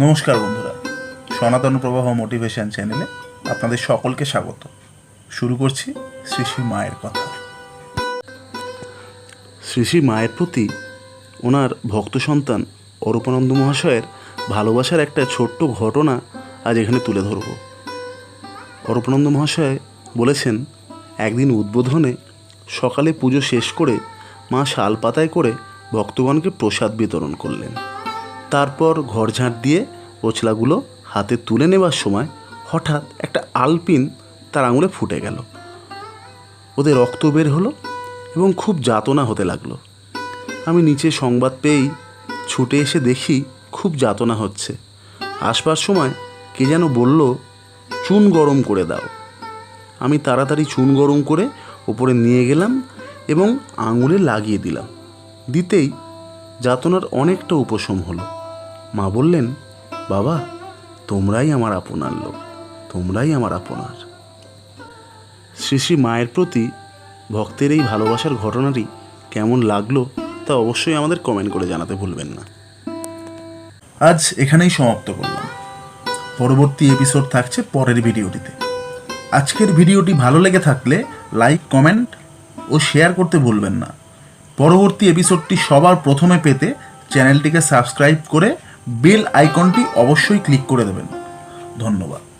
নমস্কার বন্ধুরা, সনাতন প্রবাহ মোটিভেশন চ্যানেলে আপনাদের সকলকে স্বাগত। শুরু করছি শ্রী শ্রী মায়ের কথা। শ্রী শ্রী মায়ের প্রতি ওনার ভক্ত সন্তান অরূপানন্দ মহাশয়ের ভালোবাসার একটা ছোট্ট ঘটনা আজ এখানে তুলে ধরব। অরূপানন্দ মহাশয় বলেছেন, একদিন উদ্বোধনে সকালে পুজো শেষ করে মা শাল পাতায় করে ভক্তগণকে প্রসাদ বিতরণ করলেন। তারপর ঘর ঝাঁট দিয়ে ওছলাগুলো হাতে তুলে নেবার সময় হঠাৎ একটা আলপিন তার আঙুলে ফুটে গেল। ওদের রক্ত বের হলো এবং খুব যাতনা হতে লাগল। আমি নিচে সংবাদ পেয়েই ছুটে এসে দেখি খুব যাতনা হচ্ছে। আসবার সময় কে যেন বলল, চুন গরম করে দাও। আমি তাড়াতাড়ি চুন গরম করে ওপরে নিয়ে গেলাম এবং আঙুলে লাগিয়ে দিলাম। দিতেই যাতনার অনেকটা উপশম হলো। মা বললেন, বাবা, তোমরাই আমার আপনার লোক, তোমরাই আমার আপনার। শ্রী শ্রী মায়ের প্রতি ভক্তের এই ভালোবাসার ঘটনাটি কেমন লাগল তা অবশ্যই আমাদের কমেন্ট করে জানাতে ভুলবেন না। আজ এখানেই সমাপ্ত করলাম। পরবর্তী এপিসোড থাকছে পরের ভিডিওটিতে। আজকের ভিডিওটি ভালো লেগে থাকলে লাইক কমেন্ট ও শেয়ার করতে ভুলবেন না। পরবর্তী এপিসোডটি সবার প্রথমে পেতে চ্যানেলটিকে সাবস্ক্রাইব করে বেল আইকনটি অবশ্যই ক্লিক করে দেবেন। ধন্যবাদ।